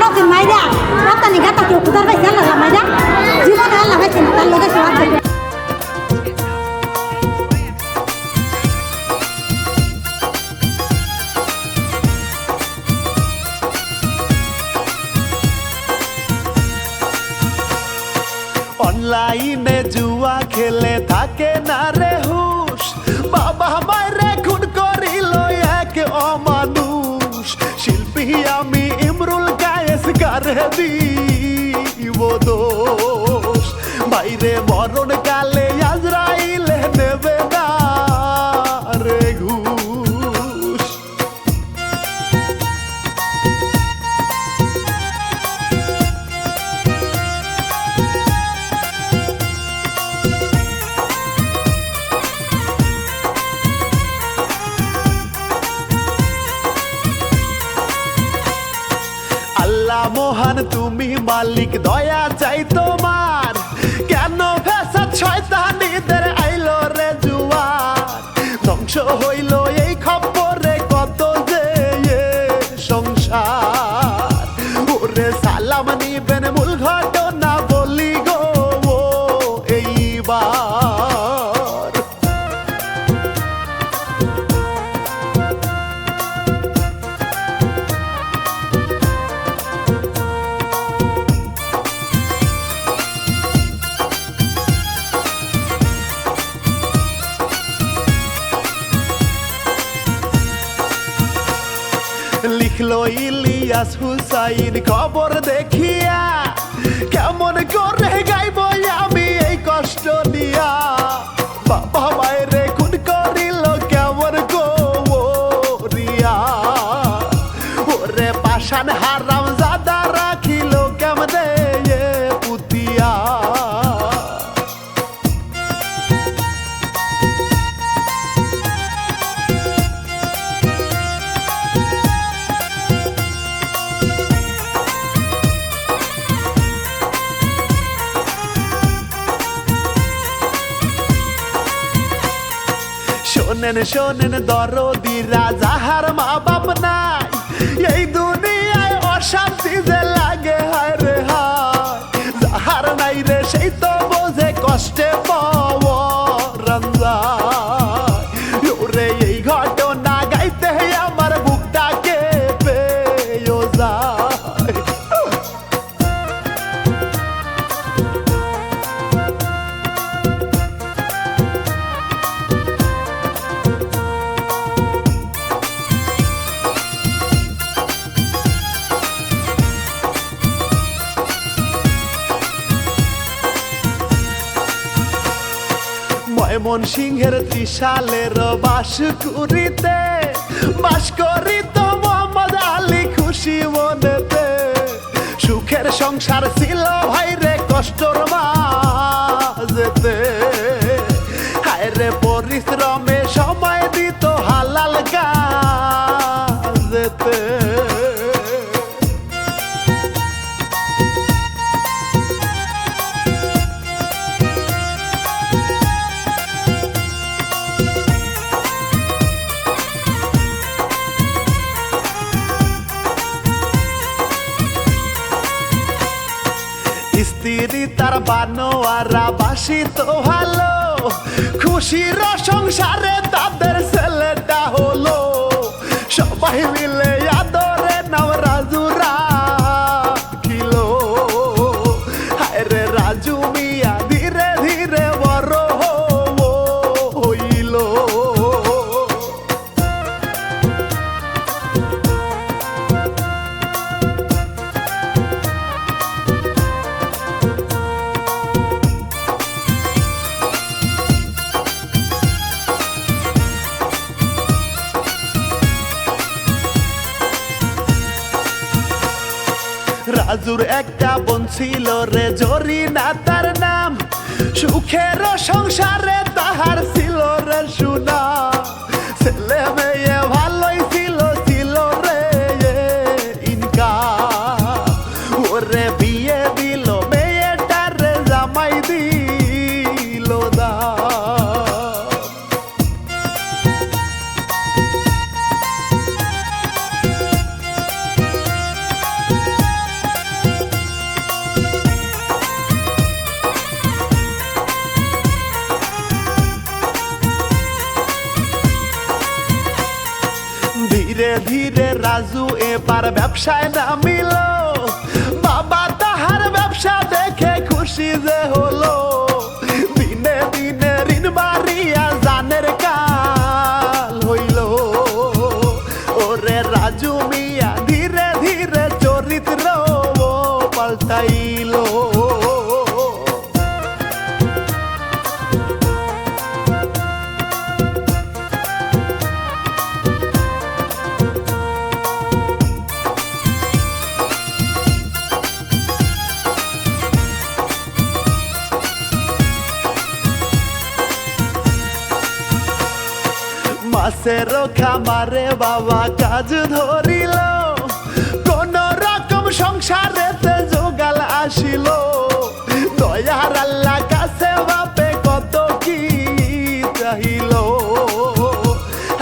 নদীর মাইরা রাতানি গাতা কেউ কুদার পাইছে? আল্লাহ মাইরা? জীবনে আল্লাহ পাইছে না, তার লগে সে আছে অনলাইনে জুয়া খেলে থাকে না রে হুশ। বাবা মারে খুন করিল এক অমানুষ। শিল্পী আমি ইমরুল গারে দিব দোষ। বাইরে মরণ কালে আল্লাহ মহান, তুমি মালিক, দয়া চাই তোমার। কেন ফেসা শয়তানিদের আইলো রে জুয়ার? ধ্বংস হইল এই খবরে ইলিয়াস হুসাইন খবর দেখিয়া কেমন করে শোনেন শোনেন রাজা, হার মা বাপ নাই। এই দুনিয়ায় অশান্তি যে লাগে, হায় রে হায়। যাহার নাই রে, সেই তো বোঝে কষ্টে ময়মন সিংহের ত্রিশালের বাস করিতে বাস করিত মোহাম্মদ আলী খুশি মনেতে। সুখের সংসার ছিল ভাই রে কষ্টর মা যেতে হায় রে পরিশ্রমে তার বানোয়ারা বাসি তো ভালো। খুশির সংসারে তাদের ছেলেটা হলো। সবাই মিলে এবার ব্যবসায় নামিল বাবা তাহার ব্যবসা দেখে খুশি যে হলো। মাসের খামারে বাবা কাজ ধরিল। কোন রকম সংসারেতে যোগাল আসিল। দয়ার আল্লাহ কাছে বাপে কত কি চাহিল।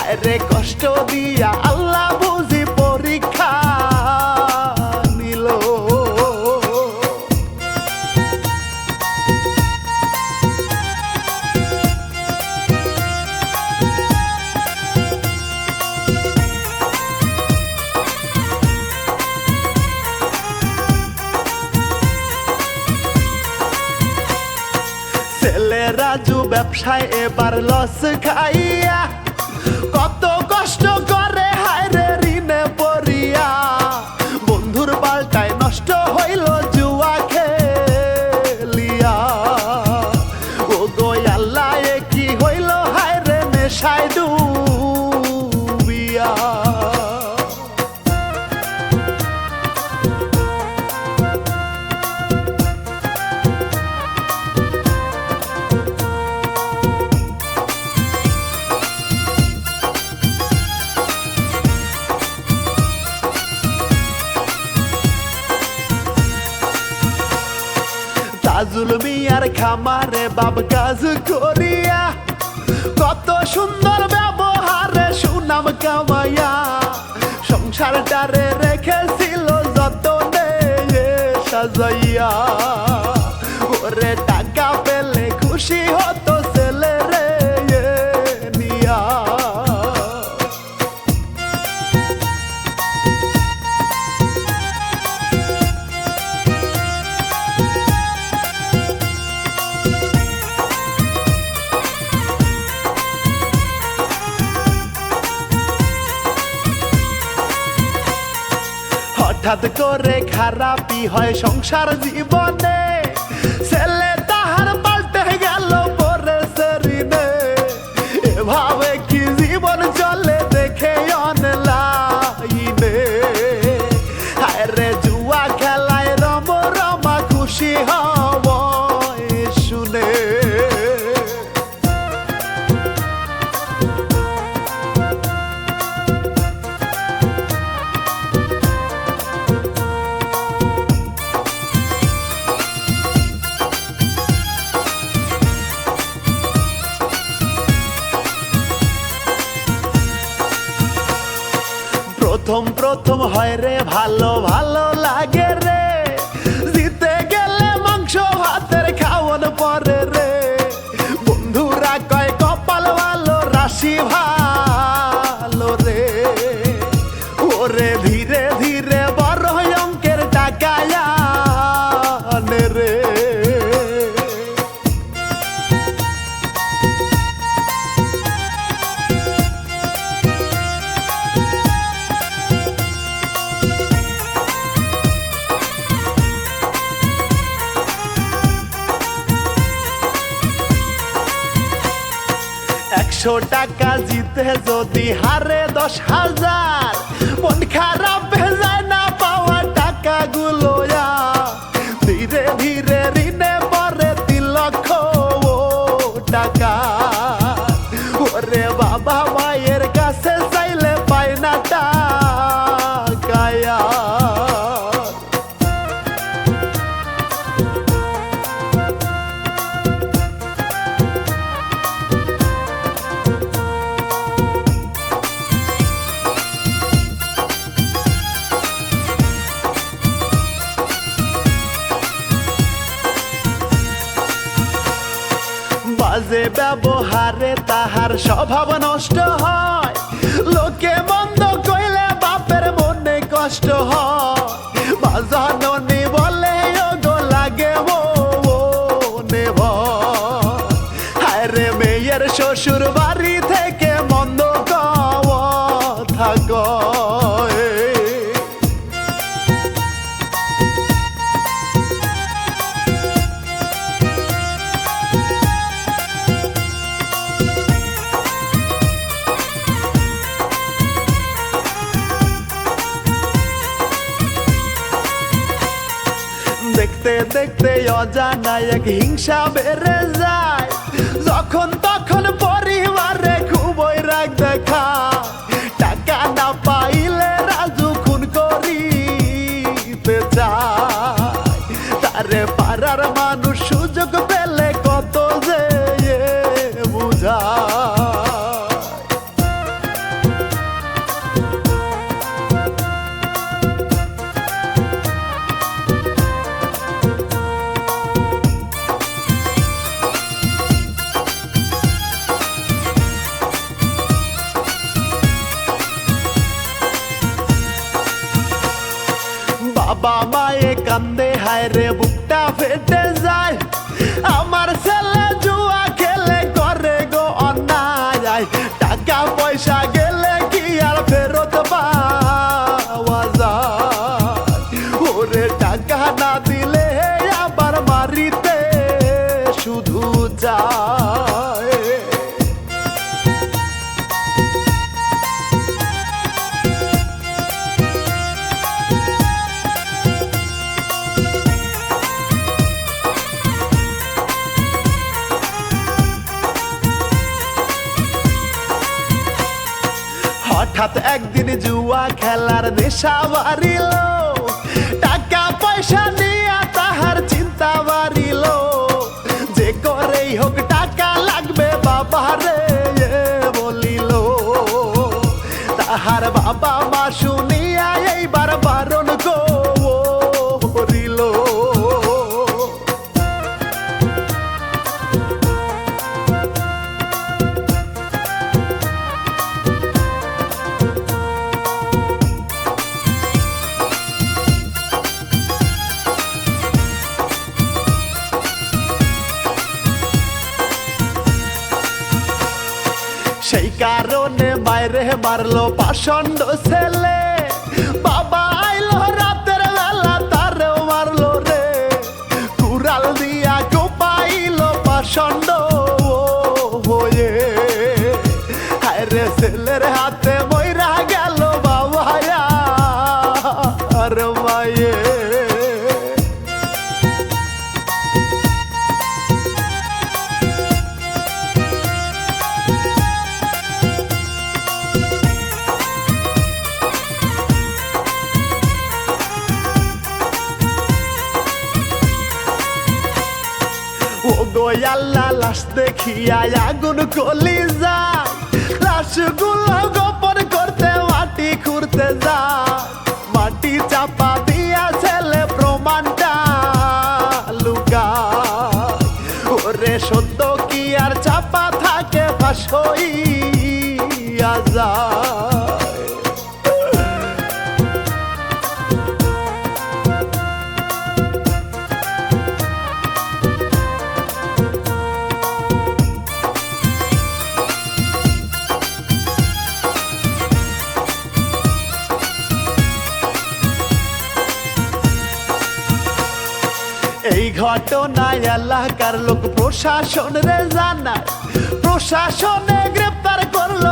আরে কষ্ট দিয়া ব্যবসায় এবার লস খাইয়া খামারে বাব কাজ করিয়া, কত সুন্দর ব্যবহারে সুনাম কামাইয়া, সংসারটারে রেখেছিল যত সাজাইয়া। ওরে টাকা পেলে খুশি হতো হঠাৎ করে খারাপই হয় সংসার জীবনে। একশো টাকা জিতে যদি হারে দশ হাজার ব্যবহারে তাহার স্বভাব নষ্ট হয়। লোকে মন্দ কইলে বাপের মনে কষ্ট হয়। এক হিংসা বেড়ে যায়। যখন তখন পরিবারে খুবই রাগ দেখা। টাকা না পাইলে রাজু খুন করিতে চায়। তারে পাড়ার মানুষ যেতে হঠাৎ একদিন জুয়া খেলার নেশা বাড়িল। টাকা পয়সা নিয়ে তাহার চিন্তা বাড়িল। যে করেই হোক টাকা লাগবে বাবারে বলিল। তাহার বাবা মা শুনিয়া মারলো পাষণ্ড ছেলে। বাবা আইলো রাতের বেলা, তারেও মারলো রে। কুড়াল দিয়া গোপাইলো পাষণ্ড হয়ে। হায় রে ছেলের হাতে লাশগুলো গোপন করতে, মাটি খুঁড়তে যা। মাটি চাপা দিয়া ছেলে প্রমাণটা লুকা। ওরে সত্য কি আর চাপা থাকে ফাঁসই হইয়া এই ঘটনায় এলাকার লোক প্রশাসন রে জানায়। প্রশাসনে গ্রেপ্তার করল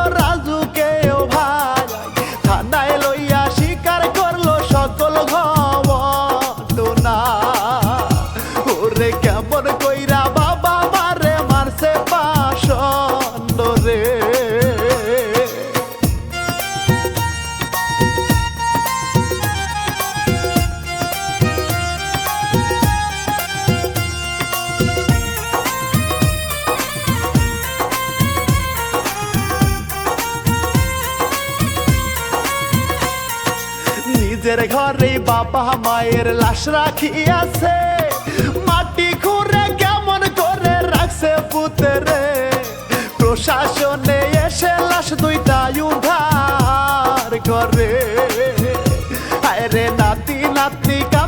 ঘরে বাবা মায়ের লাশ রাখিয়াছে। মাটি ঘুরে কেমন করে রাখছে পুতরে। প্রশাসনে এসে লাশ দুইটা ইউধার করে। আরে নাতি নাতিকা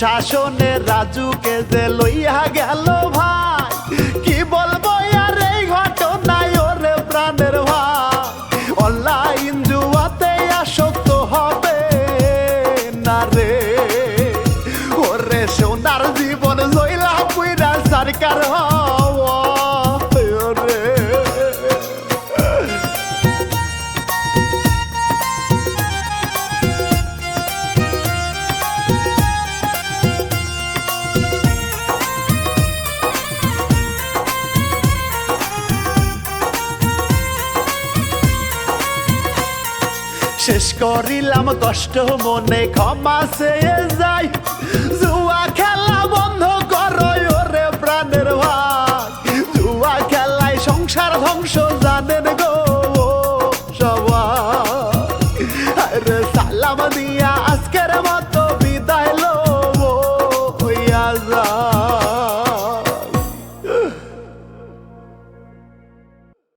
শাসনের রাজুকে যে লইয়া গেল শেষ করিলাম কষ্ট মনে ক্ষমা সে যাই।